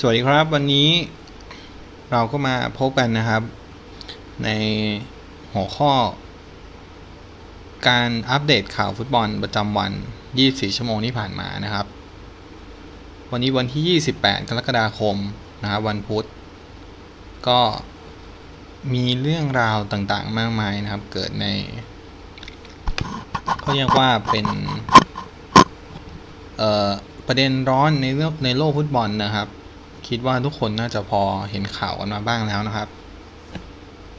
สวัสดีครับวันนี้เราก็มาพบกันนะครับ ในหัวข้อ การอัปเดตข่าวฟุตบอลประจำวัน 24 ชั่วโมงที่ผ่านมานะครับ วันนี้วันที่ 28 กรกฎาคมนะครับวันพุธ ก็มีเรื่องราวต่างๆ มากมายนะครับ เกิดในเขาเรียกว่าเป็นประเด็นร้อนในในโลกฟุตบอลนะครับ คิดว่าทุกคนน่าจะพอเห็นข่าวกันมาบ้างแล้วนะครับ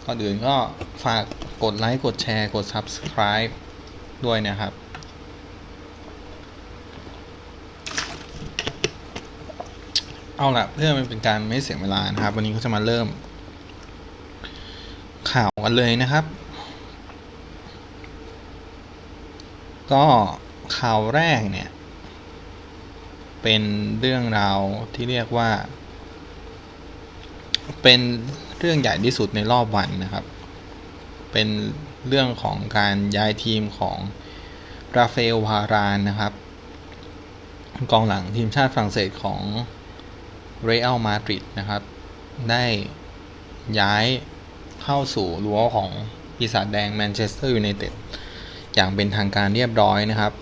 ก่อนอื่นก็ฝากกดไลค์ กดแชร์ กด Subscribe ด้วยนะครับ เอาละเพื่อเป็นการไม่เสียเวลานะครับ วันนี้ก็จะมาเริ่ม ข่าวกันเลยนะครับ ก็ข่าวแรกเนี่ย เป็นเรื่องราวที่เรียกว่า เป็นเรื่องใหญ่ที่สุดในรอบวันนะครับ เป็นเรื่องของการย้ายทีมของราฟาเอลวารานนะครับ กองหลังทีมชาติฝรั่งเศสของเรอัลมาดริดนะครับ ได้ย้ายเข้าสู่รั้วของปีศาจแดงแมนเชสเตอร์ยูไนเต็ดอย่างเป็นทางการเรียบร้อยนะครับ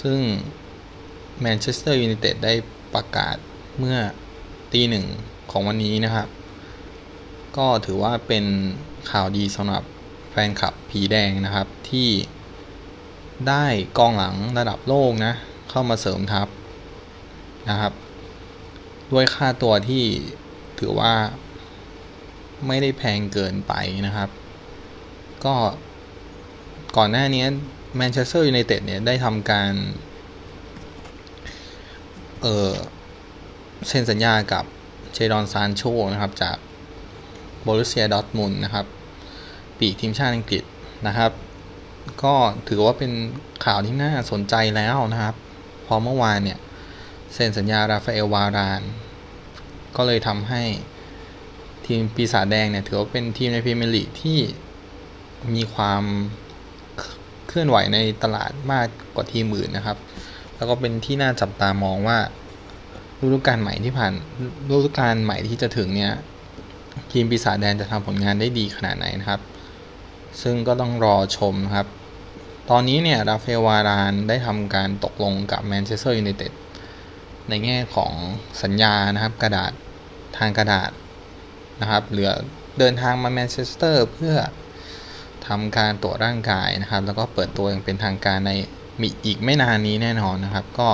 ซึ่ง แมนเชสเตอร์ยูไนเต็ดได้ประกาศเมื่อตีหนึ่งของวันนี้นะครับ ก็ถือว่าเป็นข่าวดีสำหรับแฟนคลับผีแดงนะครับที่ได้กองหลังระดับโลกนะ เข้ามาเสริมทัพนะครับ ด้วยค่าตัวที่ถือว่าไม่ได้แพงเกินไปนะครับ ก็ก่อนหน้านี้แมนเชสเตอร์ยูไนเต็ดเนี่ยได้ทำการ เออเซ็นสัญญากับเชดอนซานโชนะครับจากบรุเซียดอทมุนนะครับ ปีทีมชาติอังกฤษนะครับ ก็ถือว่าเป็นข่าวที่น่าสนใจแล้วนะครับ พอเมื่อวานเนี่ย เซ็นสัญญาราฟาเอลวาราน ก็เลยทำให้ทีมปีศาจแดงเนี่ย ถือว่าเป็นทีมในพรีเมียร์ลีกที่มีความเคลื่อนไหวในตลาดมากกว่าทีมอื่นนะครับ แล้วก็เป็นที่น่าจับตามองว่า ฤดูกาลใหม่ที่ผ่านฤดูกาลใหม่ที่จะถึงเนี่ยทีมปีศาจแดงจะทำผลงานได้ดีขนาดไหนนะครับ ซึ่งก็ต้องรอชมครับ ตอนนี้เนี่ยราฟเอลวารานได้ทำการตกลงกับแมนเชสเตอร์ยูไนเต็ดในแง่ของสัญญานะครับกระดาษทางกระดาษนะครับเหลือเดินทางมาแมนเชสเตอร์เพื่อทำการตรวจร่างกายนะครับ แล้วก็เปิดตัวอย่างเป็นทางการในมีอีกไม่นานนี้แน่นอนนะครับ ก็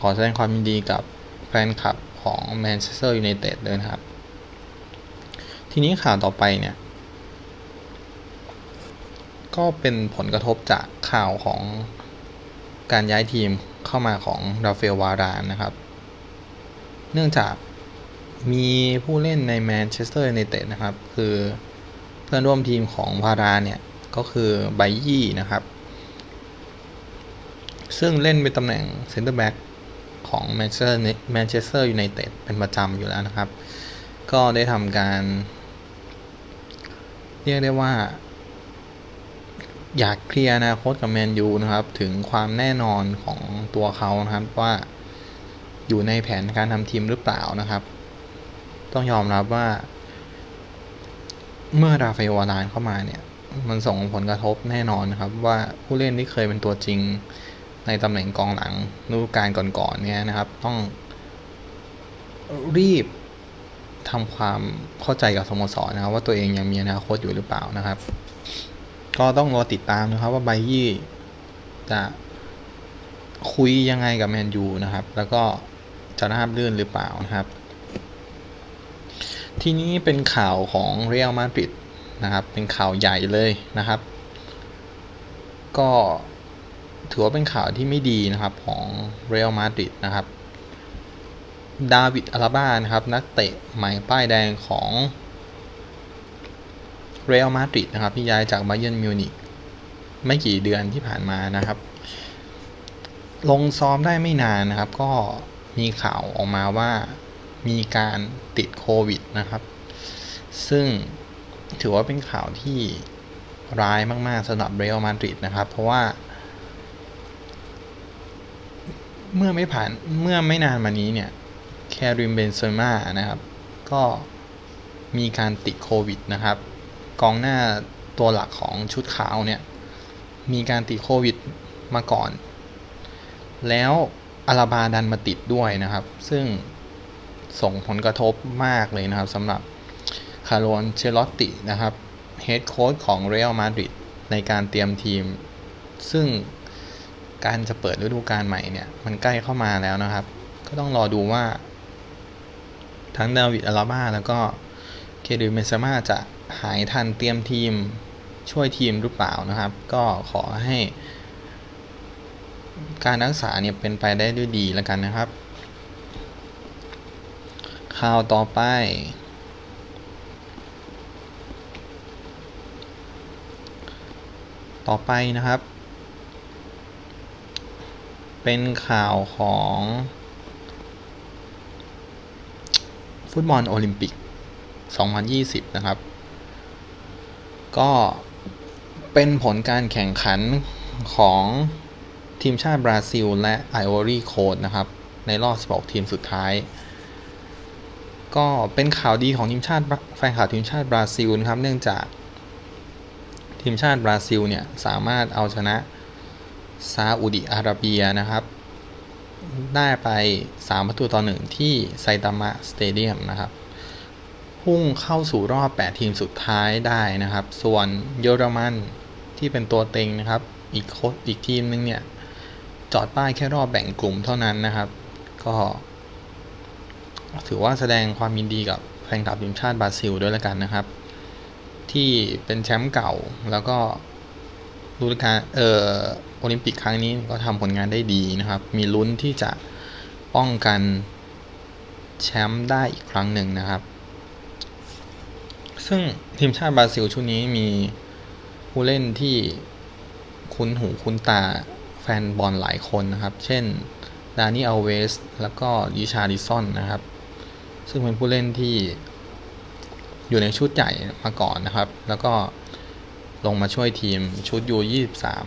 ขอแสดงความยินดีกับ ฟนคลับของแมนเชสเตอร์ยูไนเต็ดด้วยนะครับ ทีนี้ข่าวต่อไปเนี่ย ก็เป็นผลกระทบจากข่าวของการย้ายทีมเข้ามาของราฟาเอลวารานนะครับ เนื่องจากมีผู้เล่นในแมนเชสเตอร์ยูไนเต็ดนะครับ คือเพื่อนร่วมทีมของวารานเนี่ย ก็คือไบยี่นะครับ ซึ่งเล่นเป็นตำแหน่งเซนเตอร์แบ็ก ของแมนเชสเตอร์แมนเชสเตอร์ยูไนเต็ดเป็นประจำอยู่แล้วนะครับ ก็ได้ทำการ เรียกได้ว่า อยากเคลียร์อนาคตกับแมนยูนะครับ ถึงความแน่นอนของตัวเขานะครับว่าอยู่ในแผนการทำทีมหรือเปล่านะครับ ต้องยอมรับว่า เมื่อราฟาเอลวารานเข้ามาเนี่ย มันส่งผลกระทบแน่นอนนะครับ ว่าผู้เล่นที่เคยเป็นตัวจริง ในตำแหน่งกองหลังฤดูกาลก่อนๆเนี่ยนะครับ ต้องรีบทำความเข้าใจกับสโมสรนะครับ ว่าตัวเองยังมีอนาคตอยู่หรือเปล่านะครับ ก็ต้องรอติดตามนะครับ ว่าไบยี่จะคุยยังไงกับแมนยูนะครับ แล้วก็จะราบรื่นหรือเปล่านะครับ ทีนี้เป็นข่าวของเรอัลมาดริดนะครับ เป็นข่าวใหญ่เลยนะครับ ก็ ถือว่าเป็นข่าวที่ไม่ดีนะครับของเรอัลมาดริดนะครับดาวิดอาราบ้านะครับนักเตะใหม่ป้ายแดงของเรอัลมาดริดนะครับที่ย้ายจากบาเยิร์นมิวนิกไม่กี่เดือนที่ผ่านมานะครับ ลงซ้อมได้ไม่นานนะครับ ก็มีข่าวออกมาว่ามีการติดโควิดนะครับ ซึ่งถือว่าเป็นข่าวที่ร้ายมากๆสำหรับเรอัลมาดริดนะครับ เพราะว่า เมื่อไม่ผ่านเมื่อไม่นานมานี้เนี่ยแคริมเบนเซม่านะครับ ก็มีการติดโควิดนะครับ กองหน้าตัวหลักของชุดขาวเนี่ย มีการติดโควิดมาก่อน แล้วอาราบาดันมาติดด้วยนะครับ ซึ่งส่งผลกระทบมากเลยนะครับสำหรับคาร์โลนเชลอตตินะครับเฮดโค้ชของเรอัลมาดริดในการเตรียมทีม ซึ่ง การจะเปิดฤดูกาลใหม่เนี่ยมันใกล้เข้ามาแล้วนะครับ ก็ต้องรอดูว่า ทั้งดาวิดอาราบ้าแล้วก็เคดิเมซามาจะหายทันเตรียมทีมช่วยทีมหรือเปล่านะครับ ก็ขอให้ การรักษาเนี่ยเป็นไปได้ด้วยดีแล้วกันนะครับ ข่าวต่อไป ต่อไปนะครับ เป็นข่าวของ ฟุตบอลโอลิมปิก 2020 นะครับ ก็เป็นผลการแข่งขันของทีมชาติบราซิล และไอวอรีโคสนะครับ ในรอบ 16 ทีมสุดท้าย ก็เป็นข่าวดีของทีมชาติแฟนข่าวทีมชาติบราซิลนะครับ เนื่องจากทีมชาติบราซิลเนี่ย สามารถเอาชนะ ซาอุดิอาระเบียนะครับ ได้ไป 3 ประตูต่อ1ที่ไซตามะสเตเดียมนะครับ พุ่งเข้าสู่รอบ 8 ทีมสุดท้ายได้นะครับ ส่วนเยอรมันที่เป็นตัวเต็งนะครับ อีกโคอีกทีมนึงเนี่ย จอดป้ายแค่รอบแบ่งกลุ่มเท่านั้นนะครับ ก็ถือว่าแสดงความยินดีกับแฟนคลับทีมชาติบราซิลด้วยและกันนะครับ ที่เป็นแชมป์เก่าแล้วก็ ฤดูกาลเอ่อโอลิมปิกครั้งนี้ก็ทำผลงานได้ดีนะครับ มีลุ้นที่จะป้องกันแชมป์ได้อีกครั้งหนึ่งนะครับ ซึ่งทีมชาติบราซิลชุดนี้มีผู้เล่นที่คุ้นหูคุ้นตาแฟนบอลหลายคนนะครับ เช่นดานิอัลเวส แล้วก็ยิชาริซอนนะครับ ซึ่งเป็นผู้เล่นที่อยู่ในชุดใหญ่มาก่อนนะครับ แล้วก็ ลงมาช่วยทีมชุดยู23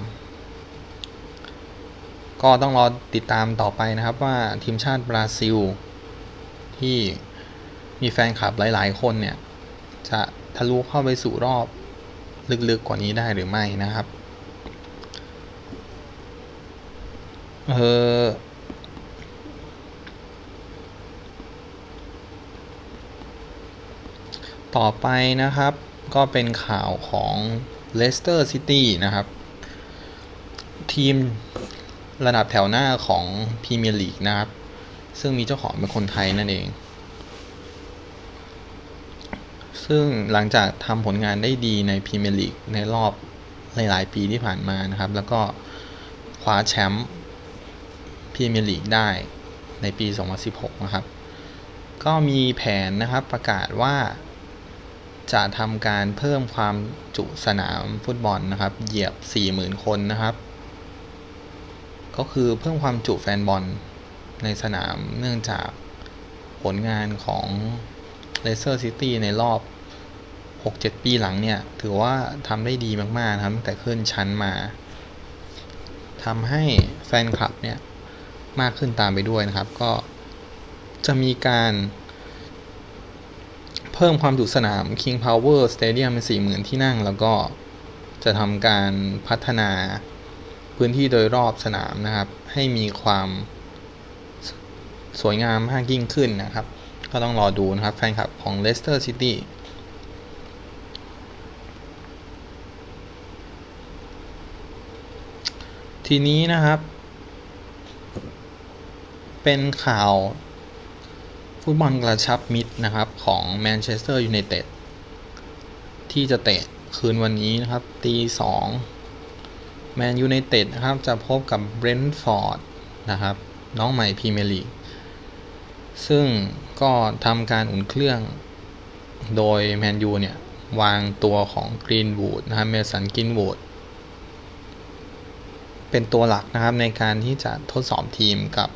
ก็ต้องรอติดตามต่อไปนะครับว่าทีมชาติบราซิล ที่มีแฟนคลับหลาย ๆ คนเนี่ย จะทะลุเข้าไปสู่รอบลึกๆกว่านี้ได้หรือไม่นะครับ เออต่อไปนะครับก็เป็นข่าวของ เลสเตอร์ซิตี้นะครับ ทีมระดับแถวหน้าของพรีเมียร์ลีกนะครับ ซึ่งมีเจ้าของเป็นคนไทยนั่นเอง ซึ่งหลังจากทำผลงานได้ดีในพรีเมียร์ลีกในรอบหลาย ๆ ปีที่ผ่านมานะครับ แล้วก็คว้าแชมป์พรีเมียร์ลีกได้ในปี 2016 นะครับ ก็มีแผนนะครับประกาศว่า จะทำการเพิ่มความจุสนามฟุตบอลนะครับ เหยียบ 40,000 คนนะครับ ก็คือเพิ่มความจุแฟนบอลในสนามเนื่องจากผลงานของเลเตอร์ซิตี้ในรอบ 6-7 ปีหลังเนี่ย ถือว่าทำได้ดีมากๆนะครับแต่ขึ้นชั้นมาทำให้แฟนคลับเนี่ย มากขึ้นตามไปด้วยนะครับ ก็จะมีการ เพิ่มความจุสนาม King Power Stadium เป็น 40,000 ที่นั่ง แล้วก็จะทำการพัฒนาพื้นที่โดยรอบสนามนะครับ ให้มีความสวยงามมากยิ่งขึ้นนะครับ ก็ต้องรอดูนะครับ แฟนคลับของ Leicester City ทีนี้นะครับ เป็นข่าว ฟุตบอลกระชับมิตรนะครับของแมนเชสเตอร์ยูไนเต็ดที่จะเตะคืนวันนี้นะครับตีสองแมนยูไนเต็ดนะครับจะพบกับเบรนท์ฟอร์ดนะครับน้องใหม่พรีเมียร์ลีกซึ่งก็ทำการอุ่นเครื่องโดยแมนยูเนี่ยวางตัวของกรีนวูดนะครับเมสันกินวูดเป็นตัวหลักนะครับในการที่จะทดสอบทีมกับ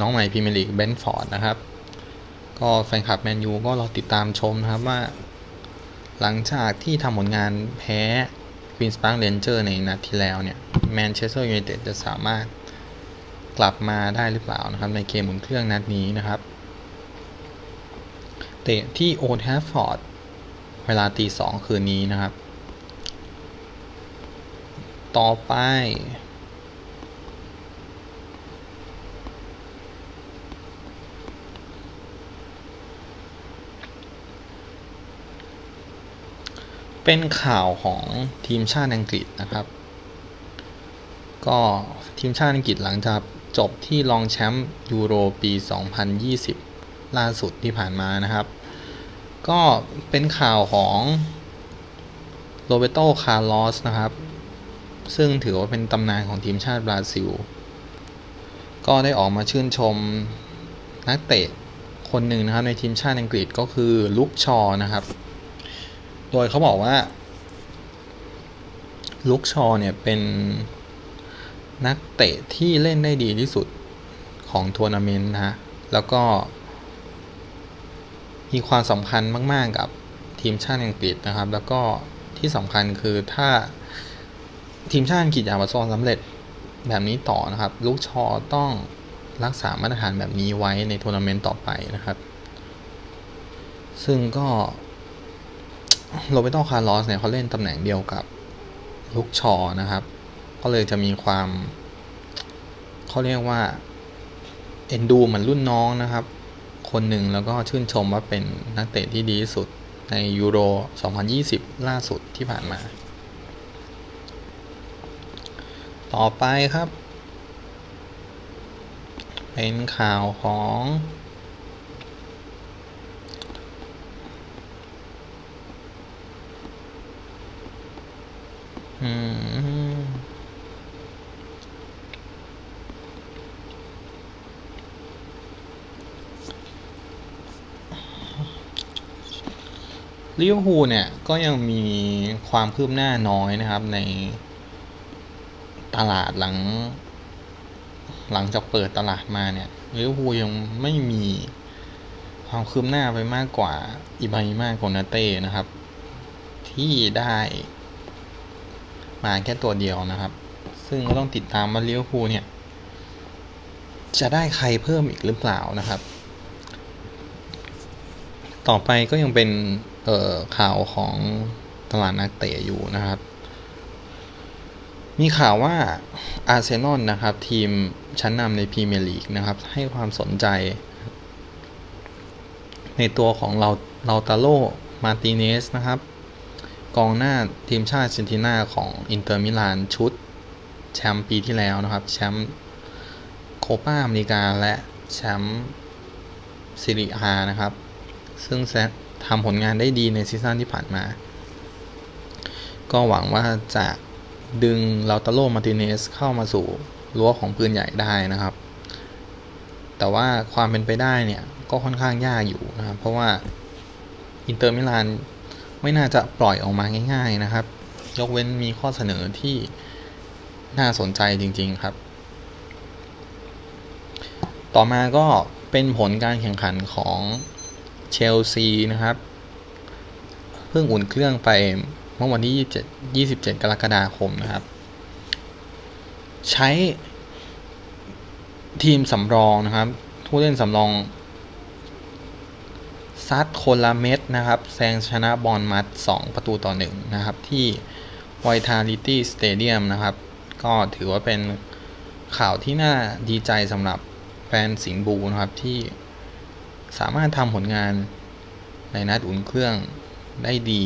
น้องใหม่พรีเมียร์ลีกเบนฟอร์ดนะครับ ก็แฟนคลับแมนยูก็รอติดตามชมนะครับว่า หลังจากที่ทำผลงานแพ้ควีนสปาร์ k เรนเจอร์ในนัดที่แล้วเนี่ยแมนเชสเตอร์ยูไนเต็ดจะสามารถกลับมาได้หรือเปล่านะครับ ในเกมหมุนเครื่องนัดนี้นะครับเตะที่โอ d แ a ฟฟอร์ดเวลาตีสองคืนนี้นะครับ ต่อไป เป็นข่าวของทีมชาติอังกฤษนะครับ ก็ทีมชาติอังกฤษหลังจากจบที่รองแชมป์ยูโรปี 2020 ล่าสุดที่ผ่านมานะครับ ก็เป็นข่าวของโรเบโตคาร์ลอสนะครับ ซึ่งถือว่าเป็นตำนานของทีมชาติบราซิล ก็ได้ออกมาชื่นชมนักเตะคนหนึ่งนะครับในทีมชาติอังกฤษก็คือลุกชอนะครับ โดยเขาบอกว่า ลุกชอเนี่ยเป็นนักเตะที่เล่นได้ดีที่สุดของทัวร์นาเมนต์นะฮะ แล้วก็ มีความสำคัญมาก ๆ กับทีมชาติอังกฤษนะครับ แล้วก็ที่สำคัญคือถ้าทีมชาติอังกฤษอยากประสบความสำเร็จแบบนี้ต่อนะครับ ลูกชอต้องรักษามาตรฐานแบบนี้ไว้ในทัวร์นาเมนต์ต่อไปนะครับ ซึ่งก็ โรเบโตคาร์ลอสเนี่ยเขาเล่นตำแหน่งเดียวกับลูกชอนะครับ ก็เลยจะมีความเขาเรียกว่าเอ็นดูเหมือนรุ่นน้องนะครับ คนหนึ่งแล้วก็ชื่นชมว่าเป็นนักเตะที่ดีที่สุดในยูโร 2020 ล่าสุดที่ผ่านมา ต่อไปครับ เป็นข่าวของ ลิเวอร์พูลเนี่ย ก็ยังมีความคืบหน้าน้อยนะครับ ในตลาดหลัง หลังจากเปิดตลาดมาเนี่ยลิเวอร์พูลยังไม่มีความคืบหน้าไปมากกว่าอิบาฮิมาโกนาเต้นะครับ ที่ได้ มาแค่ตัวเดียวนะครับ ซึ่งก็ต้องติดตามว่าลิเวพูเนี่ย จะได้ใครเพิ่มอีกหรือเปล่านะครับ ต่อไปก็ยังเป็นเอ่อข่าวของตลาดนักเตะอยู่นะครับ มีข่าวว่าอาร์เซนอลนะครับ ทีมชั้นนำในพรีเมียร์ลีกนะครับ ให้ความสนใจ ในตัวของเราเราตาโลมาติเนสนะครับ กองหน้าทีมชาติเซนตินาของอินเตอร์มิลานชุดแชมป์ปีที่แล้วนะครับ แชมป์โคปาอเมริกาและแชมป์ซิริอานะครับ ซึ่งแซทำผลงานได้ดีในซีซั่นที่ผ่านมา ก็หวังว่าจะดึงลาตาโลมาติเนสเข้ามาสู่รั้วของปืนใหญ่ได้นะครับ แต่ว่าความเป็นไปได้เนี่ย ก็ค่อนข้างยากอยู่นะครับ เพราะว่าอินเตอร์มิลาน ไม่น่าจะปล่อยออกมาง่าย ๆนะครับ ยกเว้นมีข้อเสนอที่น่าสนใจจริง ๆครับ ต่อมาก็เป็นผลการแข่งขันของเชลซีนะครับ เพิ่งอุ่นเครื่องไปเมื่อวันที่ 27 27 กรกฎาคมนะครับ ใช้ทีมสำรองนะครับผู้เล่นสำรอง ซัดคนละเม็ดนะครับแซงชนะบอลมัด 2 ประตูต่อ 1 นะครับ ที่ Vitality Stadium นะครับ ก็ถือว่าเป็นข่าวที่น่าดีใจสำหรับแฟนสิงห์บูนะครับที่สามารถทำผลงานในนัดอุ่นเครื่องได้ดี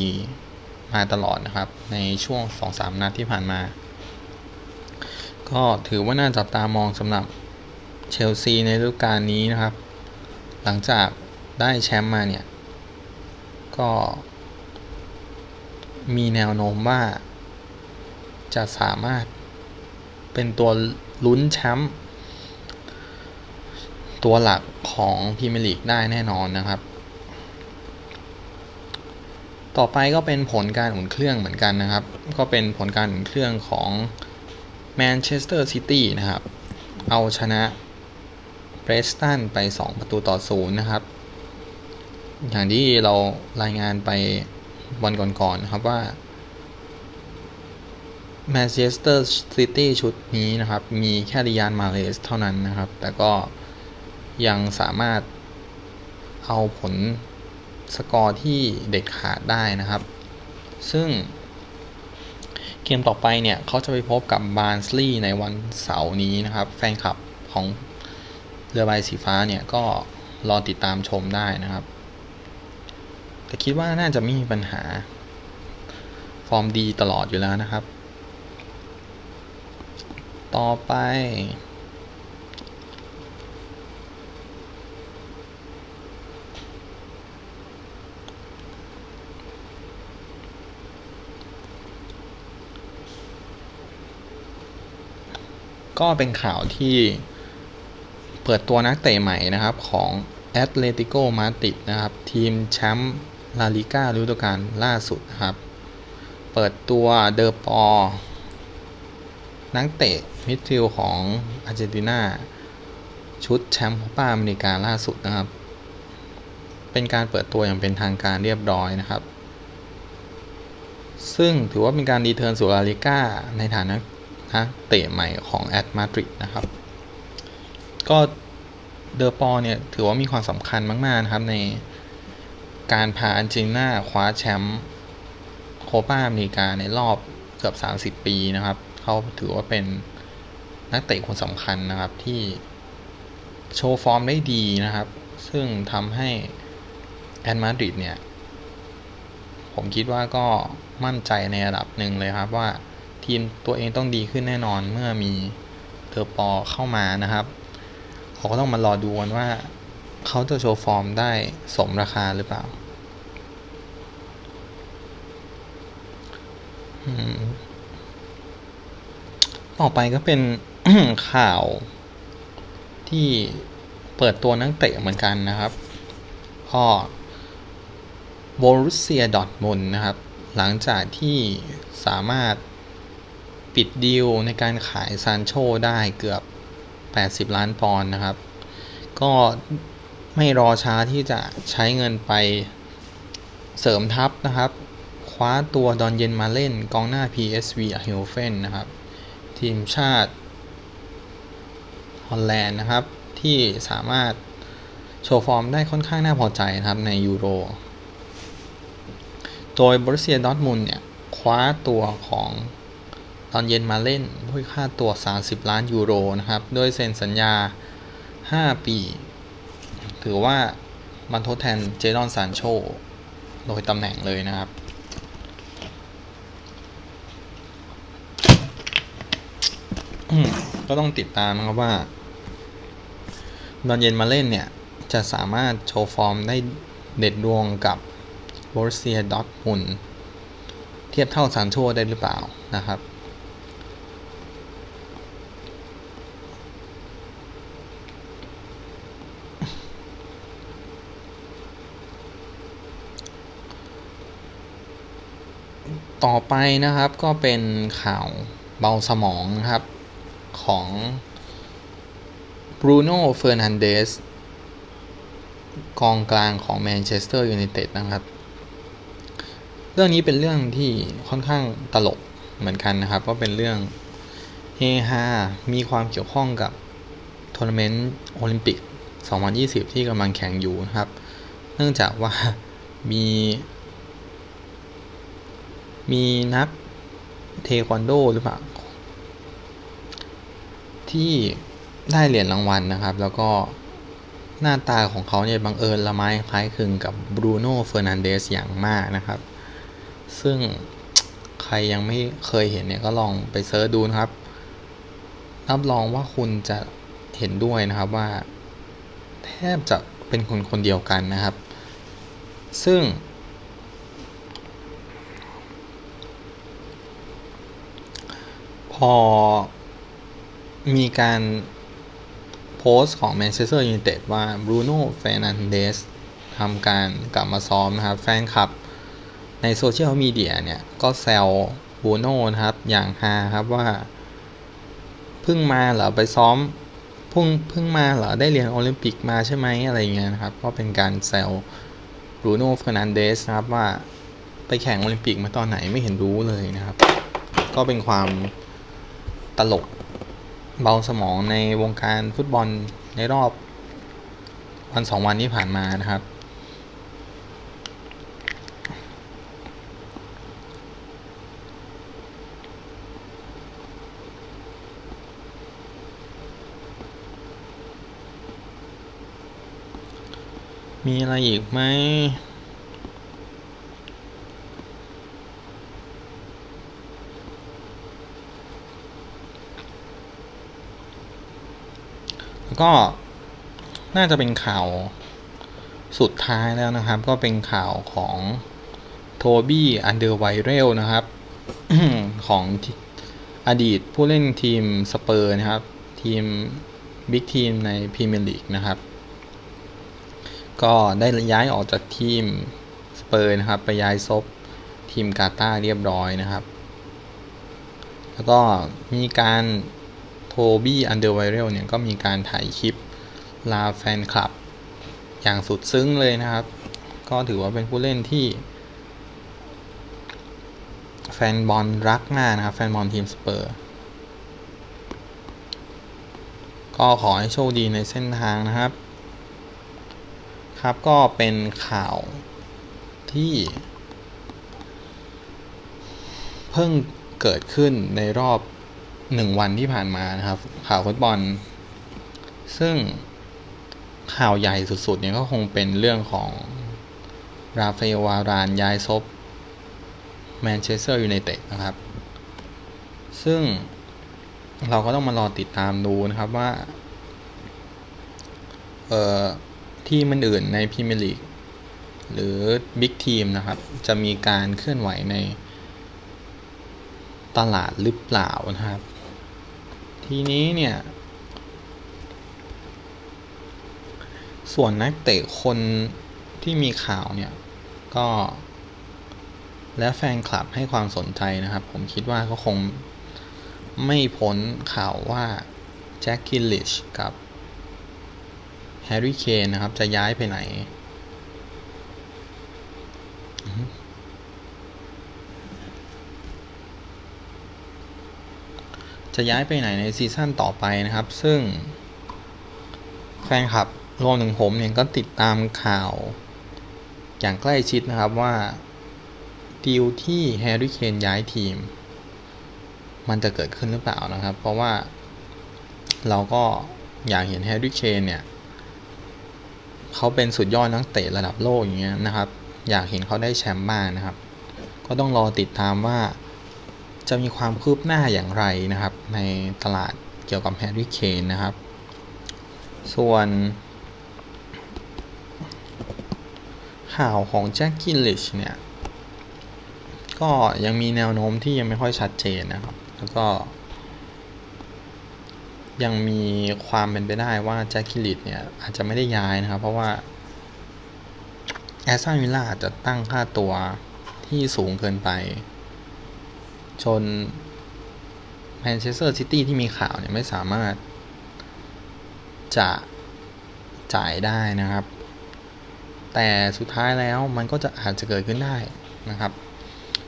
มาตลอดนะครับ ในช่วง 2-3 นัดที่ผ่านมา ก็ถือว่าน่าจับตามองสำหรับเชลซีในฤดูกาลนี้นะครับ หลังจาก ได้แชมป์มาเนี่ย ก็มีแนวโน้มว่า จะสามารถเป็นตัวลุ้นแชมป์ตัวหลักของพรีเมียร์ลีกได้แน่นอนนะครับ ต่อไปก็เป็นผลการอุ่นเครื่องเหมือนกันนะครับ ก็เป็นผลการอุ่นเครื่องของแมนเชสเตอร์ซิตี้นะครับ เอาชนะเบรสตันไป 2 ประตูต่อศูนย์นะครับ อย่างที่เรารายงานไปวันก่อนๆนนะครับว่าแมนเชสเตอร์ซิตี้ชุดนี้นะครับ มีแค่ดิยานมาเลสเท่านั้นนะครับ แต่ก็ยังสามารถเอาผลสกอร์ที่เด็ดขาดได้นะครับ ซึ่งเกมต่อไปเนี่ย เขาจะไปพบกับบาร์นสลีย์ในวันเสาร์นี้นะครับ แฟนคลับของเรือใบสีฟ้าเนี่ย ก็รอติดตามชมได้นะครับ แต่คิดว่าน่าจะไม่มีปัญหา ฟอร์มดีตลอดอยู่แล้วนะครับ ต่อไปก็เป็นข่าวที่เปิดตัวนักเตะใหม่นะครับของแอตเลติโกมาติดนะครับ ทีมแชมป์ ลาลิก้าฤดูกาลล่าสุดนะครับ เปิดตัวเดอปอ นักเตะมิดฟิลด์ของอาร์เจนตินาชุดแชมป์โคปาอเมริกาล่าสุดนะครับ เป็นการเปิดตัวอย่างเป็นทางการเรียบร้อยนะครับ ซึ่งถือว่าเป็นการรีเทิร์นสู่ลาลิก้าในฐานะนักเตะใหม่ของแอตมาดริดนะครับ ก็เดอปอเนี่ยถือว่ามีความสำคัญมาก ๆ นะครับใน การพาอาร์เจนตินาคว้าแชมป์โคปาอเมริกาในรอบเกือบ 30 ปีนะครับ เขาถือว่าเป็นนักเตะคนสำคัญนะครับที่โชว์ฟอร์มได้ดีนะครับ ซึ่งทำให้แอตมาดริดเนี่ย ผมคิดว่าก็มั่นใจในระดับหนึ่งเลยครับว่าทีมตัวเองต้องดีขึ้นแน่นอนเมื่อมีเทอร์ปอเข้ามานะครับเขาก็ต้องมารอดูกันว่า เขาจะโชว์ฟอร์มได้สมราคาหรือเปล่าอืม ต่อไปก็เป็นข่าว ที่เปิดตัวนักเตะเหมือนกันนะครับก็โบรุสเซียดอทมุนนะครับ หลังจากที่สามารถปิดดีลในการขายซานโชได้เกือบ 80 ล้านปอนด์นะครับ ก็ไม่รอช้าที่จะใช้เงินไปเสริมทัพนะครับ ว้าตัวดอนเย็นมาเล่นกองหน้า PSV เฮลเฟนนะครับ ทีมชาติฮอลแลนด์นะครับ ที่สามารถโชว์ฟอร์มได้ค่อนข้างน่าพอใจนะครับในยูโร โดยบรุเซียดอทมุนเนี่ย คว้าตัวของตอนเย็นมาเล่นด้วยค่าตัว 30 ล้านยูโรนะครับโดยเซ็นสัญญา 5 ปี ถือว่ามันทดแทนเจดอนซานโช โดยตำแหน่งเลยนะครับ อืม ก็ต้องติดตามครับว่า ดอนเย็นมาเล่นเนี่ย จะสามารถโชว์ฟอร์มได้เด็ดดวงกับบร u เซียดอ t มุนเทียบเท่าซานโชได้หรือเปล่านะครับต่อไปนะครับก็เป็นข่าวเบาสมองนะครับ ของบรูโน่เฟอร์นันเดสกองกลางของแมนเชสเตอร์ยูไนเต็ดนะครับ เรื่องนี้เป็นเรื่องที่ค่อนข้างตลกเหมือนกันนะครับ ก็เป็นเรื่องเฮฮา มีความเกี่ยวข้องกับทัวร์นาเมนต์โอลิมปิก 2020 ที่กำลังแข่งอยู่นะครับ เนื่องจากว่ามี มีนักเทควันโดหรือเปล่า ที่ได้เหรียญรางวัลนะครับ แล้วก็หน้าตาของเขาเนี่ยบังเอิญละไม้คล้ายคลึงกับบรูโน่เฟอร์นันเดสอย่างมากนะครับ ซึ่งใครยังไม่เคยเห็นเนี่ยก็ลองไปเซิร์ชดูนะครับ รับรองว่าคุณจะเห็นด้วยนะครับว่า แทบจะเป็นคนคนเดียวกันนะครับ ซึ่ง พอ มีการโพสต์ของ Manchester United ว่า Bruno Fernandes ทำการกลับมาซ้อมนะครับ แฟนคลับในโซเชียลมีเดียเนี่ย ก็แซวบูโน่นะครับ อย่างฮาครับว่า เพิ่งมาเหรอ ไปซ้อมเพิ่งเพิ่งมาเหรอ ได้เหรียญโอลิมปิกมาใช่ไหมอะไรเงี้ยนะครับ ก็เป็นการแซวบรูโน่เฟรนันเดสนะครับว่าไปแข่งโอลิมปิกมาตอนไหนไม่เห็นรู้เลยนะครับ ก็เป็นความตลก เบาสมองในวงการฟุตบอลในรอบวันสองวันที่ผ่านมานะครับ มีอะไรอีกไหม ก็น่าจะเป็นข่าวสุดท้ายแล้วนะครับ ก็เป็นข่าวของโทบี้อันเดอร์ไวเรลนะครับของอดีตผู้เล่นทีมสเปอร์นะครับ ทีมบิ๊กทีมในพรีเมียร์ลีกนะครับ ก็ได้ย้ายออกจากทีมสเปอร์นะครับ ไปย้ายซบทีมกาตาเรียบร้อยนะครับ แล้วก็มีการ โทบี้อันเดอร์ไวเรลเนี่ยก็มีการถ่ายคลิปลาแฟนคลับ อย่างสุดซึ้งเลยนะครับ ก็ถือว่าเป็นผู้เล่นที่ แฟนบอลรักมากนะครับ แฟนบอลทีมสเปอร์ ก็ขอให้โชคดีในเส้นทางนะครับ ครับก็เป็นข่าวที่ เพิ่งเกิดขึ้นในรอบ หนึ่งวันที่ผ่านมานะครับ ข่าวฟุตบอล ซึ่งข่าวใหญ่สุดๆเนี่ยก็คงเป็นเรื่องของราฟาเอลวารานย้ายซบแมนเชสเตอร์ยูไนเต็ดนะครับ ซึ่งเราก็ต้องมารอติดตามดูนะครับว่า เอ่อ ทีมอื่นในพรีเมียร์ลีกหรือบิ๊กทีมนะครับ จะมีการเคลื่อนไหวในตลาดหรือเปล่านะครับ ทีนี้เนี่ย ส่วนนักเตะคนที่มีข่าวเนี่ย ก็ และแฟนคลับให้ความสนใจนะครับ ผมคิดว่าก็คงไม่พ้นข่าวว่าแจ็คกิลลิชกับแฮร์รี่เคนนะครับ จะย้ายไปไหน จะย้ายไปไหนในซีซั่นต่อไปนะครับ ซึ่งแฟนคลับรวมถึงผมเนี่ยก็ติดตามข่าว อย่างใกล้ชิดนะครับว่าดีลที่แฮร์รี่เคนย้ายทีม มันจะเกิดขึ้นหรือเปล่านะครับ เพราะว่าเราก็อยากเห็นแฮร์รี่เคนเนี่ยเขาเป็นสุดยอดนักเตะระดับโลกอย่างเงี้ยนะครับ อยากเห็นเขาได้แชมป์บ้างนะครับ ก็ต้องรอติดตามว่า จะมีความคืบหน้าอย่างไรนะครับ ในตลาดเกี่ยวกับแฮร์รี่เคนนะครับ ส่วน ข่าวของแจ็คกิลลิชเนี่ย ก็ยังมีแนวโน้มที่ยังไม่ค่อยชัดเจนนะครับ แล้วก็ ยังมีความเป็นไปได้ว่าแจ็คกิลลิชเนี่ยอาจจะไม่ได้ย้ายนะครับ เพราะว่าแอสตันวิลล่าจะตั้งค่าตัวที่สูงเกินไป จนแมนเชสเตอร์ซิตี้ที่มีข่าวเนี่ยไม่สามารถ จะจ่ายได้นะครับ แต่สุดท้ายแล้วมันก็จะอาจจะเกิดขึ้นได้นะครับ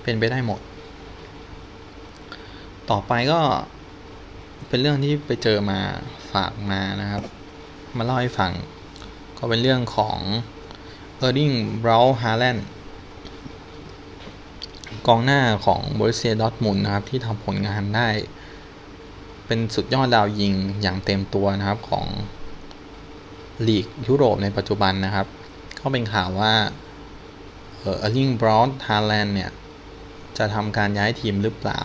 เป็นไปได้หมด ต่อไปก็เป็นเรื่องที่ไปเจอมาฝากมานะครับ มาเล่าให้ฟัง ก็เป็นเรื่องของเออร์ดิงบราวฮาร์แลน กองหน้าของบริเซียดอทมุนนะครับที่ทำผลงานได้ เป็นสุดยอดดาวยิงอย่างเต็มตัวนะครับของลีกยุโรปในปัจจุบันนะครับ ก็เป็นข่าวว่าเออร์ลิงบราวน์ฮาร์แลนด์เนี่ย จะทำการย้ายทีมหรือเปล่า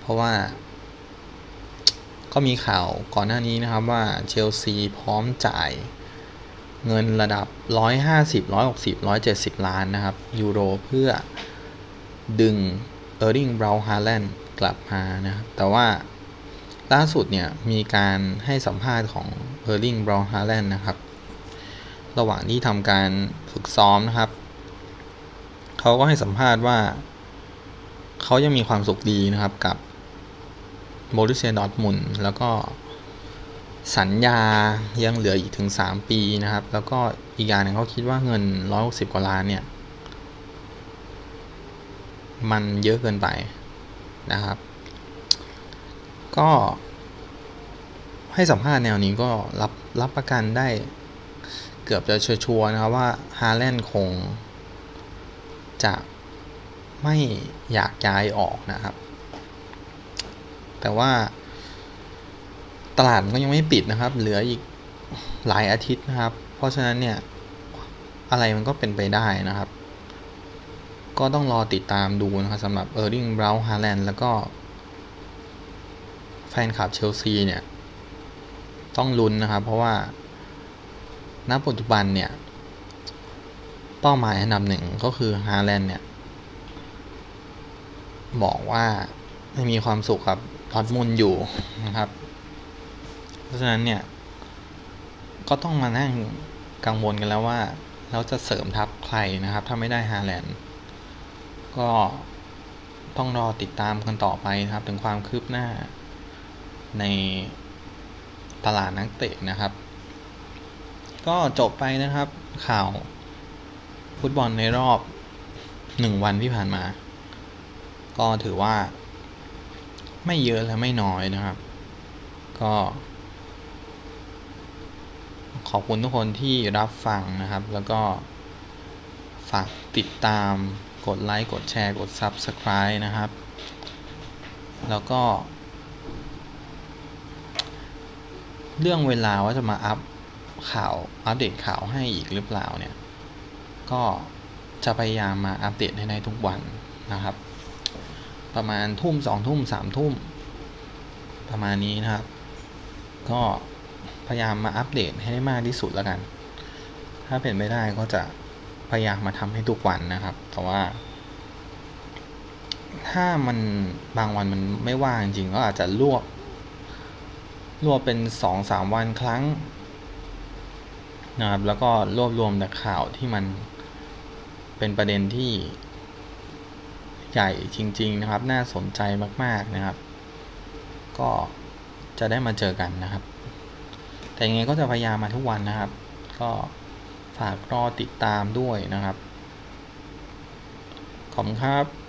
เพราะว่า ก็มีข่าวก่อนหน้านี้นะครับว่าเชลซีพร้อมจ่ายเงินระดับ 150 160 170 ล้านนะครับ ยูโรเพื่อ ดึงเออร์ลิงบราวน์ฮาร์แลนด์กลับมานะครับแต่ว่าล่าสุดเนี่ยมีการให้สัมภาษณ์ของเออร์ลิงบราวน์ฮาร์แลนด์นะครับ ระหว่างที่ทำการฝึกซ้อมนะครับ เขาก็ให้สัมภาษณ์ว่า เขายังมีความสุขดีนะครับกับโบรุเซียดอร์ทมุนแล้วก็สัญญายังเหลืออีกถึง 3 ปีนะครับ แล้วก็อีกอย่างหนึงเขาคิดว่าเงิน 160 กว่าล้านเนี่ย มันเยอะเกินไปนะครับ ก็ ให้สัมภาษณ์แนวนี้ก็รับรับประกันได้เกือบจะชัวร์นะครับว่าฮาแลนด์คง จะไม่อยากย้ายออกนะครับ แต่ว่า ตลาดก็ยังไม่ปิดนะครับ เหลืออีกหลายอาทิตย์นะครับ เพราะฉะนั้นเนี่ย อะไรมันก็เป็นไปได้นะครับ ก็ต้องรอติดตามดูนะครับสำหรับเออร์ i ิงบราวน์ฮาแลนด์แล้วก็ แฟนคลับเชลซีเนี่ย ต้องลุ้นนะครับ เพราะว่าณปัจจุบันเนี่ย เป้าหมายอันดับหนึ่งก็คือฮาแลนด์เนี่ย บอกว่าไม่มีความสุขกับดอร์ทมุนอยู่นะครับ เพราะฉะนั้นเนี่ย ก็ต้องมานั่งกังวลกันแล้วว่าเราจะเสริมทัพใครนะครับ ถ้าไม่ได้ฮาแลนด์ ก็ต้องรอติดตามกันต่อไปนะครับ ถึงความคืบหน้าในตลาดนักเตะนะครับ ก็จบไปนะครับ ข่าวฟุตบอลในรอบหนึ่งวันที่ผ่านมา ก็ถือว่า ไม่เยอะและไม่น้อยนะครับ ก็ ขอบคุณทุกคนที่รับฟังนะครับ แล้วก็ฝากติดตาม กดไลค์ กดแชร์ กด Subscribe นะครับ แล้วก็ เรื่องเวลาว่าจะมาอัพข่าว อัปเดตข่าวให้อีกหรือเปล่าเนี่ย ก็จะพยายามมาอัปเดตให้ได้ทุกวันนะครับ ประมาณทุ่มสองทุ่มสามทุ่ม ประมาณนี้นะครับ ก็พยายามมาอัปเดตให้ได้มากที่สุดแล้วกัน ถ้าเป็นไม่ได้ก็จะ พยายามมาทำให้ทุกวันนะครับ แต่ว่า ถ้ามันบางวันมันไม่ว่างจริงก็อาจจะรวบรวบเป็นสองสามวันครั้งนะครับ แล้วก็รวบรวมแต่ข่าวที่มันเป็นประเด็นที่ใหญ่จริง ๆ นะครับ น่าสนใจมาก ๆนะครับ ก็จะได้มาเจอกันนะครับ แต่ยังไงก็จะพยายามมาทุกวันนะครับ ก็ ฝากรอติดตามด้วยนะครับ ขอบคุณครับ